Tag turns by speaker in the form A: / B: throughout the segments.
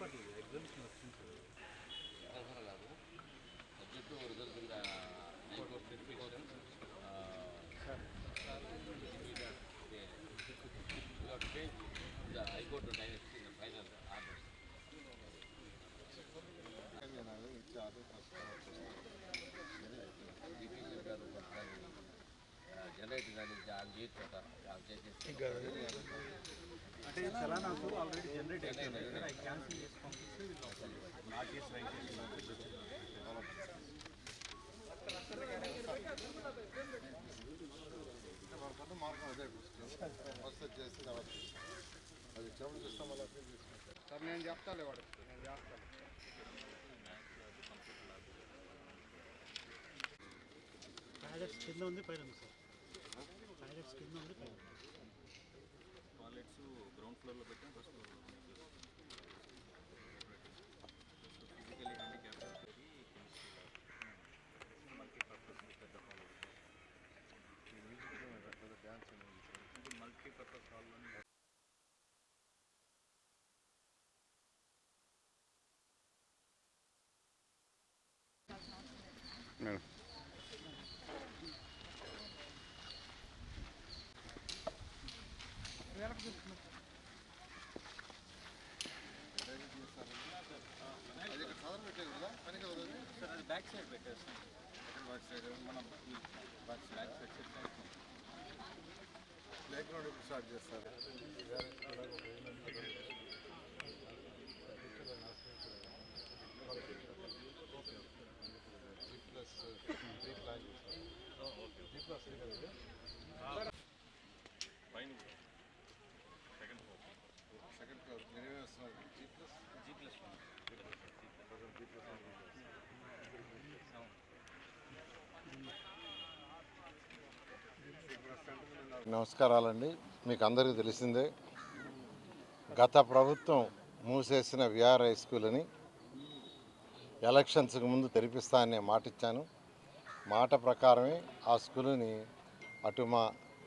A: Exams
B: examination ಬರಲ್ಲ ಅದು
C: subject ಇದರಿಂದ high court district the high court direct in final order ಏನಾದರೂ ಹೆಚ್ಚು ಆದರೂ ಗಾರು ಬರ್ತಾ ಜನ
A: అంటే చలానాకు ఆల్రెడీ జనరేట్ అయిపోయింది ఐ క్యాన్సిల్ చేసి పంపిస్తే వీళ్ళు నాట్ చేసి రైట్ చేసి
D: మార్గం అదే ఫస్ట్ చేసి తర్వాత అది ఇచ్చినప్పుడు చూస్తాం మళ్ళీ సార్ నేను చెప్తాలే వాడు నేను చేస్తాను
A: టాయిలెట్స్ కింద ఉంది పైన సార్ టాయిలెట్స్ కింద ఉంది. పైన ఉంది.
E: టాయిలెట్స్ గ్రౌండ్ ఫ్లోర్లో పెట్టాం ఫస్ట్ ఫ్లోర్లో ఫిజికలీ హ్యాండిక్యాప్ మల్టీపర్పస్ పెద్ద హాల్
D: డ్యాన్స్
E: ఇది మల్టీపర్పస్ హాల్లోని
D: అది ఇక్కడ సాధారణ పెట్టేది కదా పని కదా అది
E: సార్ అది బ్యాక్ సైడ్ పెట్టేస్తాం
D: బ్యాక్ సైడ్
E: మనం
D: back side
E: back side set
D: background ఇప్పుడు స్టార్ట్ చేస్తారు. నమస్కారాలండి. మీకు అందరికీ తెలిసిందే గత ప్రభుత్వం మూసేసిన విఆర్ హై స్కూల్ని ఎలక్షన్స్కి ముందు తెరిపిస్తా అనే మాట ఇచ్చాను మాట ప్రకారమే ఆ స్కూల్ని అటు మా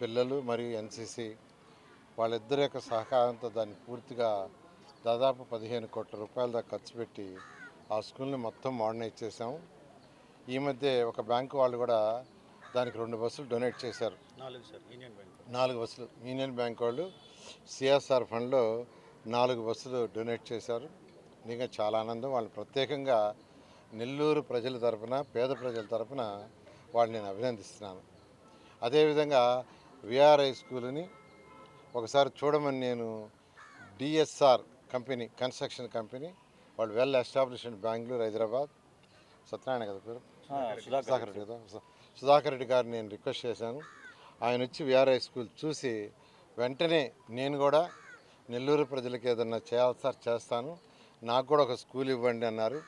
D: పిల్లలు మరియు ఎన్సిసి వాళ్ళిద్దరి యొక్క సహకారంతో దాన్ని పూర్తిగా దాదాపు పదిహేను కోట్ల రూపాయల దాకా ఖర్చు పెట్టి ఆ స్కూల్ని మొత్తం మోడర్నైజ్ చేసాము ఈ మధ్య ఒక బ్యాంకు వాళ్ళు కూడా దానికి రెండు బస్సులు డొనేట్ చేశారు.
A: నాలుగు సార్ యూనియన్ బ్యాంక్.
D: నాలుగు బస్సులు యూనియన్ బ్యాంక్ వాళ్ళు సిఎస్ఆర్ ఫండ్లో నాలుగు బస్సులు డొనేట్ చేశారు. ఇంకా చాలా ఆనందం. వాళ్ళు ప్రత్యేకంగా నెల్లూరు ప్రజల తరపున పేద ప్రజల తరపున వాళ్ళని నేను అభినందిస్తున్నాను. అదేవిధంగా విఆర్ఐ స్కూల్ని ఒకసారి చూడమని నేను D S R company construction company వాళ్ళు వెల్ ఎస్టాబ్లిష్డ్ బెంగళూరు హైదరాబాద్. సత్యనారాయణ కదా పేరు? సుధాకర్ రెడ్డి. కదా? సుధాకర్ రెడ్డి గారిని నేను రిక్వెస్ట్ చేశాను. ఆయన వచ్చి విఆర్ఐ స్కూల్ చూసి వెంటనే నేను కూడా నెల్లూరు ప్రజలకు ఏదన్నా చేయాల్సి సార్ చేస్తాను. నాకు కూడా ఒక స్కూల్ ఇవ్వండి అన్నారు.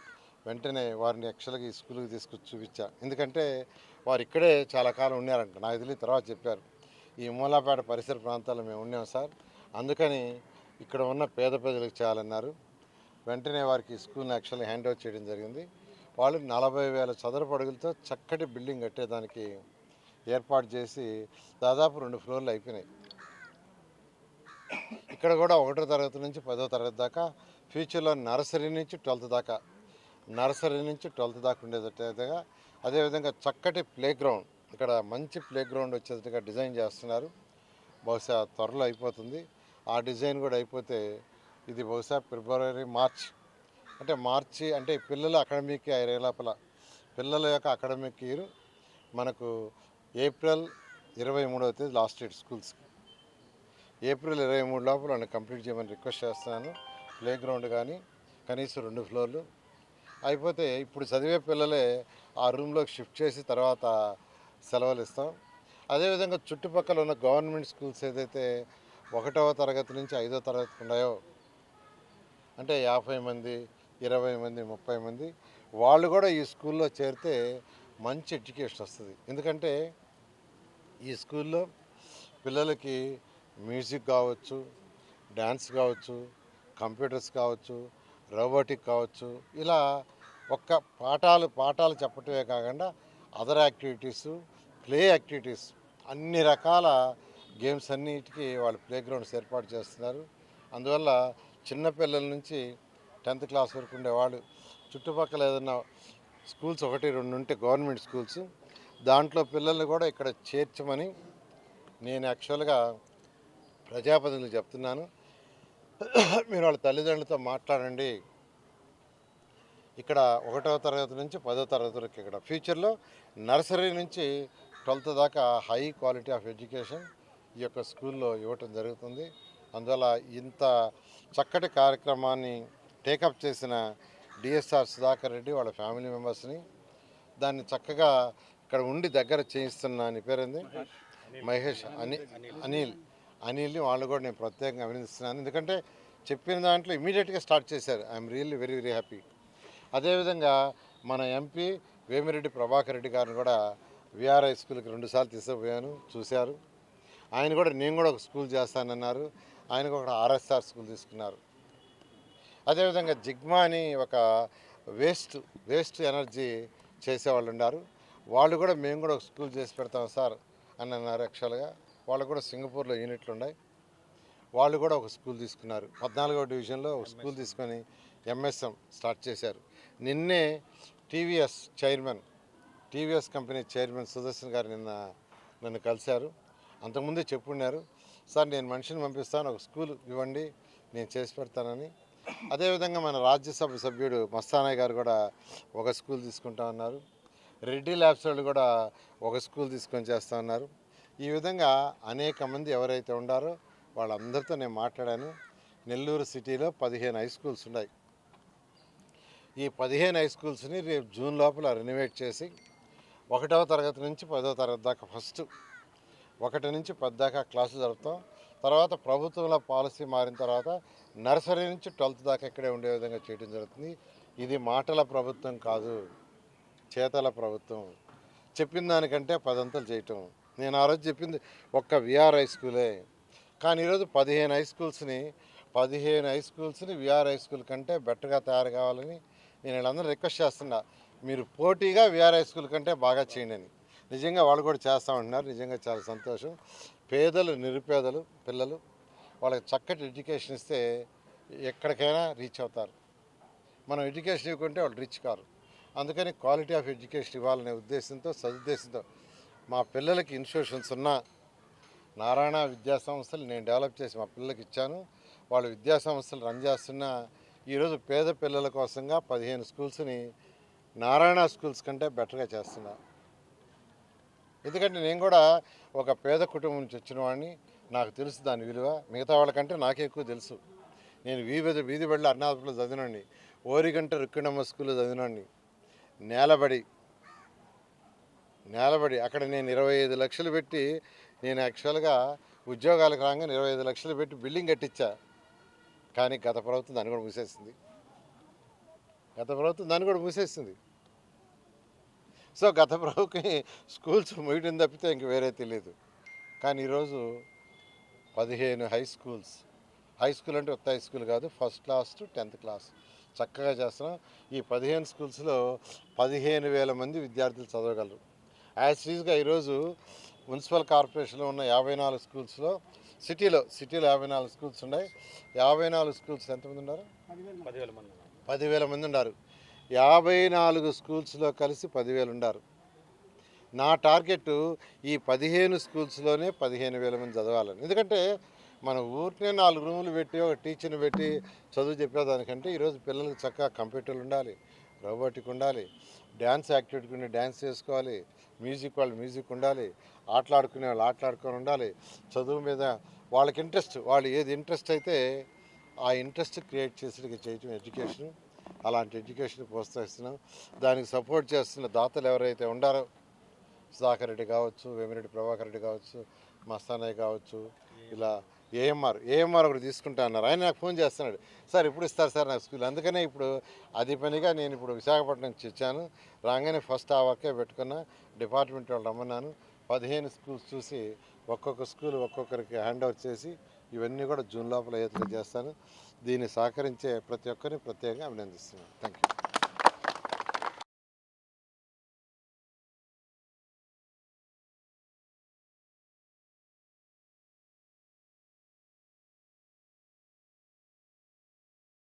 D: వెంటనే వారిని యాక్చువల్గా ఈ స్కూల్కి తీసుకొచ్చి చూపించా. ఎందుకంటే వారు ఇక్కడే చాలా కాలం ఉన్నారంట. నాకు తెలియదు తర్వాత చెప్పారు. ఈ మూలాపేట పరిసర ప్రాంతాల్లో మేము ఉన్నాం సార్. అందుకని ఇక్కడ ఉన్న పేద ప్రజలకు చేయాలన్నారు. వెంటనే వారికి స్కూల్ని యాక్చువల్లీ హ్యాండ్ ఓవర్ చేయడం జరిగింది. వాళ్ళు నలభై వేల చదరపు అడుగులతో చక్కటి బిల్డింగ్ కట్టేదానికి ఏర్పాటు చేసి దాదాపు రెండు ఫ్లోర్లు అయిపోయినాయి. ఇక్కడ కూడా ఒకటో తరగతి నుంచి పదో తరగతి దాకా ఫ్యూచర్లో నర్సరీ నుంచి ట్వెల్త్ దాకా నర్సరీ నుంచి ట్వెల్త్ దాకా ఉండేటట్టుగా అదేవిధంగా చక్కటి ప్లే గ్రౌండ్ ఇక్కడ మంచి ప్లే గ్రౌండ్ వచ్చేటట్టుగా డిజైన్ చేస్తున్నారు. బహుశా త్వరలో అయిపోతుంది. ఆ డిజైన్ కూడా అయిపోతే ఇది బహుశా ఫిబ్రవరి మార్చ్ అంటే మార్చి అంటే పిల్లల అకాడమిక్ ఇయర్ లోపల పిల్లల యొక్క అకాడమిక్ ఇయర్ మనకు ఏప్రిల్ ఇరవై మూడవ తేదీ లాస్ట్ డేట్ స్కూల్స్కి. ఏప్రిల్ ఇరవై మూడు లోపల నన్ను కంప్లీట్ చేయమని రిక్వెస్ట్ చేస్తున్నాను. ప్లే గ్రౌండ్ కానీ కనీసం రెండు ఫ్లోర్లు. అయిపోతే ఇప్పుడు చదివే పిల్లలే ఆ రూమ్లోకి షిఫ్ట్ చేసి తర్వాత సెలవులు ఇస్తాం. అదేవిధంగా చుట్టుపక్కల ఉన్న గవర్నమెంట్ స్కూల్స్ ఏదైతే ఒకటవ తరగతి నుంచి ఐదో తరగతి ఉన్నాయో అంటే యాభై మంది ఇరవై మంది ముప్పై మంది వాళ్ళు కూడా ఈ స్కూల్లో చేరితే మంచి ఎడ్యుకేషన్ వస్తుంది. ఎందుకంటే ఈ స్కూల్లో పిల్లలకి మ్యూజిక్ కావచ్చు డ్యాన్స్ కావచ్చు కంప్యూటర్స్ కావచ్చు రోబోటిక్ కావచ్చు ఇలా ఒక్క పాఠాలు పాఠాలు చెప్పటమే కాకుండా అదర్ యాక్టివిటీస్ ప్లే యాక్టివిటీస్ అన్ని రకాల గేమ్స్ అన్నిటికీ వాళ్ళు ప్లే గ్రౌండ్స్ ఏర్పాటు చేస్తున్నారు. అందువల్ల చిన్నపిల్లల నుంచి టెన్త్ క్లాస్ వరకు ఉండేవాళ్ళు. చుట్టుపక్కల ఏదైనా స్కూల్స్ ఒకటి రెండు ఉంటే గవర్నమెంట్ స్కూల్స్. దాంట్లో పిల్లల్ని కూడా ఇక్కడ చేర్చమని నేను యాక్చువల్గా ప్రజాప్రతినిధులు చెప్తున్నాను. మీరు వాళ్ళ తల్లిదండ్రులతో మాట్లాడండి. ఇక్కడ ఒకటవ తరగతి నుంచి పదో తరగతి వరకు ఇక్కడ ఫ్యూచర్లో నర్సరీ నుంచి ట్వెల్త్ దాకా హై క్వాలిటీ ఆఫ్ ఎడ్యుకేషన్ ఈ యొక్క స్కూల్లో ఇవ్వటం జరుగుతుంది. అందువల్ల ఇంత చక్కటి కార్యక్రమాన్ని టేకప్ చేసిన డిఎస్ఆర్ సుధాకర్ రెడ్డి వాళ్ళ ఫ్యామిలీ మెంబర్స్ని దాన్ని చక్కగా ఇక్కడ ఉండి దగ్గర చేయిస్తున్న నీ పేరేంది? మహేష్. అని అనిల్. అనిల్ని వాళ్ళు కూడా నేను ప్రత్యేకంగా అభినందిస్తున్నాను. ఎందుకంటే చెప్పిన దాంట్లో ఇమీడియట్గా స్టార్ట్ చేశారు. I'm really very very happy. అదేవిధంగా మన ఎంపీ వేమిరెడ్డి ప్రభాకర్ రెడ్డి గారిని కూడా విఆర్ఐ స్కూల్కి రెండుసార్లు తీసుకుపోయాను చూశారు. ఆయన కూడా నేను కూడా ఒక స్కూల్ చేస్తానన్నారు. ఆయనకు ఒక ఆర్ఎస్ఆర్ స్కూల్ తీసుకున్నారు. అదేవిధంగా జిగ్మా అని ఒక వేస్ట్ వేస్ట్ ఎనర్జీ చేసేవాళ్ళు ఉన్నారు. వాళ్ళు కూడా మేము కూడా ఒక స్కూల్ చేసి పెడతాం సార్ అని అన్నారు యాక్చువల్గా. వాళ్ళు కూడా సింగపూర్లో యూనిట్లు ఉన్నాయి. వాళ్ళు కూడా ఒక స్కూల్ తీసుకున్నారు. పద్నాలుగో డివిజన్లో ఒక స్కూల్ తీసుకొని ఎంఎస్ఎం స్టార్ట్ చేశారు. నిన్నే TVS chairman TVS company chairman Sudarshan garu నిన్న నన్ను కలిశారు. అంతకుముందే చెప్పున్నారు సార్ నేను మనిషిని పంపిస్తాను ఒక స్కూల్ ఇవ్వండి నేను చేసి పెడతానని. అదేవిధంగా మన రాజ్యసభ సభ్యుడు మస్తానయ్య గారు కూడా ఒక స్కూల్ తీసుకుంటా ఉన్నారు. రెడ్డి ల్యాబ్స్ వాళ్ళు కూడా ఒక స్కూల్ తీసుకొని చేస్తూ ఉన్నారు. ఈ విధంగా అనేక మంది ఎవరైతే ఉండారో వాళ్ళందరితో నేను మాట్లాడాను. నెల్లూరు సిటీలో పదిహేను హై స్కూల్స్ ఉన్నాయి. ఈ పదిహేను హై స్కూల్స్ని రేపు జూన్ లోపల రెనోవేట్ చేసి ఒకటవ తరగతి నుంచి పదవ తరగతి దాకా ఫస్ట్ ఒకటి నుంచి పది దాకా క్లాసులు జరుపుతాం. తర్వాత ప్రభుత్వంలో పాలసీ మారిన తర్వాత నర్సరీ నుంచి ట్వెల్త్ దాకా ఇక్కడే ఉండే విధంగా చేయడం జరుగుతుంది. ఇది మాటల ప్రభుత్వం కాదు చేతల ప్రభుత్వం. చెప్పిన దానికంటే పదంతలు చేయటం. నేను ఆ రోజు చెప్పింది ఒక్క విఆర్ హై స్కూలే. కానీ ఈరోజు పదిహేను హై స్కూల్స్ని పదిహేను హై స్కూల్స్ని విఆర్ హై స్కూల్ కంటే బెటర్గా తయారు కావాలని నేను వీళ్ళందరూ రిక్వెస్ట్ చేస్తున్నా. మీరు పోటీగా విఆర్ హై స్కూల్ కంటే బాగా చేయండి అని. నిజంగా వాళ్ళు కూడా చేస్తామంటున్నారు నిజంగా చాలా సంతోషం. పేదలు నిరుపేదలు పిల్లలు వాళ్ళకి చక్కటి ఎడ్యుకేషన్ ఇస్తే ఎక్కడికైనా రీచ్ అవుతారు. మనం ఎడ్యుకేషన్ ఇవ్వకుంటే వాళ్ళు రీచ్ కారు. అందుకని క్వాలిటీ ఆఫ్ ఎడ్యుకేషన్ ఇవ్వాలనే ఉద్దేశంతో సదుద్దేశంతో మా పిల్లలకి ఇన్స్టిట్యూషన్స్ ఉన్న నారాయణ విద్యాసంస్థలు నేను డెవలప్ చేసి మా పిల్లలకి ఇచ్చాను. వాళ్ళు విద్యాసంస్థలు రన్ చేస్తున్న ఈరోజు పేద పిల్లల కోసంగా పదిహేను స్కూల్స్ని నారాయణ స్కూల్స్ కంటే బెటర్గా చేస్తున్నారు ఎందుకంటే నేను కూడా ఒక పేద కుటుంబం నుంచి వచ్చిన వాడిని. నాకు తెలుసు దాని విలువ. మిగతా వాళ్ళకంటే నాకే ఎక్కువ తెలుసు. నేను వీధి వీధి వెళ్ళి అన్నాథపులో చదివినండి ఓరిగంట రుక్కిణమ్మ స్కూల్లో చదివినండి నేలబడి నేలబడి అక్కడ నేను ఇరవై ఐదు లక్షలు పెట్టి నేను యాక్చువల్గా ఉద్యోగాలకు రాగానే ఇరవై ఐదు లక్షలు పెట్టి బిల్డింగ్ కట్టించా. కానీ గత ప్రభుత్వం దాన్ని కూడా మూసేసింది. గత ప్రభుత్వం దాన్ని కూడా మూసేసింది. సో గత ప్రభుత్వం స్కూల్స్ మూయడం తప్పితే ఇంక వేరే తెలియదు కానీ ఈరోజు పదిహేను హై స్కూల్స్. హై స్కూల్ అంటే కొత్త హై స్కూల్ కాదు first class to tenth class. చక్కగా చేస్తున్నాం. ఈ పదిహేను స్కూల్స్లో పదిహేను వేల మంది విద్యార్థులు చదవగలరు. యాజ్ రీజ్గా ఈరోజు మున్సిపల్ కార్పొరేషన్లో ఉన్న యాభై నాలుగు స్కూల్స్లో సిటీలో సిటీలో యాభై నాలుగు స్కూల్స్ ఉన్నాయి. యాభై నాలుగు స్కూల్స్ ఎంతమంది ఉన్నారు?
A: పదివేల మంది
D: పదివేల మంది ఉన్నారు. యాభై నాలుగు స్కూల్స్లో కలిసి పదివేలు ఉన్నారు నా టార్గెట్ ఈ పదిహేను స్కూల్స్లోనే పదిహేను వేల మంది చదవాలని. ఎందుకంటే మన ఊరికే నాలుగు రూములు పెట్టి ఒక టీచర్ని పెట్టి చదువు చెప్పేదానికంటే ఈరోజు పిల్లలకు చక్కగా కంప్యూటర్లు ఉండాలి రోబోటిక్ ఉండాలి డ్యాన్స్ యాక్టివిటీకి ఉండి డ్యాన్స్ చేసుకోవాలి మ్యూజిక్ వాళ్ళు మ్యూజిక్ ఉండాలి ఆటలాడుకునే వాళ్ళు ఆటలాడుకొని ఉండాలి చదువు మీద వాళ్ళకి ఇంట్రెస్ట్ వాళ్ళు ఏది ఇంట్రెస్ట్ అయితే ఆ ఇంట్రెస్ట్ క్రియేట్ చేసి చేయటం ఎడ్యుకేషన్. అలాంటి ఎడ్యుకేషన్ ప్రోత్సహిస్తున్నాం. దానికి సపోర్ట్ చేస్తున్న దాతలు ఎవరైతే ఉండారో సుధాకర్ రెడ్డి కావచ్చు వేమిరెడ్డి ప్రభాకర్ రెడ్డి కావచ్చు మస్తానయ్య కావచ్చు ఇలా ఏఎంఆర్ ఏఎంఆర్ ఒకటి తీసుకుంటా అన్నారు. ఆయన నాకు ఫోన్ చేస్తున్నాడు. సార్ ఇప్పుడు ఇస్తారు సార్ నాకు స్కూల్. అందుకనే ఇప్పుడు అది పనిగా నేను ఇప్పుడు విశాఖపట్నం నుంచి వచ్చాను. రాగానే ఫస్ట్ ఆ వర్కే పెట్టుకున్న డిపార్ట్మెంట్ వాళ్ళు రమ్మన్నాను. పదిహేను స్కూల్స్ చూసి ఒక్కొక్క స్కూల్ ఒక్కొక్కరికి హ్యాండ్ ఓవర్ చేసి ఇవన్నీ కూడా జూన్ లోపల ఏర్పాటు చేస్తాను దీన్ని సహకరించే ప్రతి ఒక్కరిని ప్రత్యేకంగా అభినందిస్తున్నాను. Thank you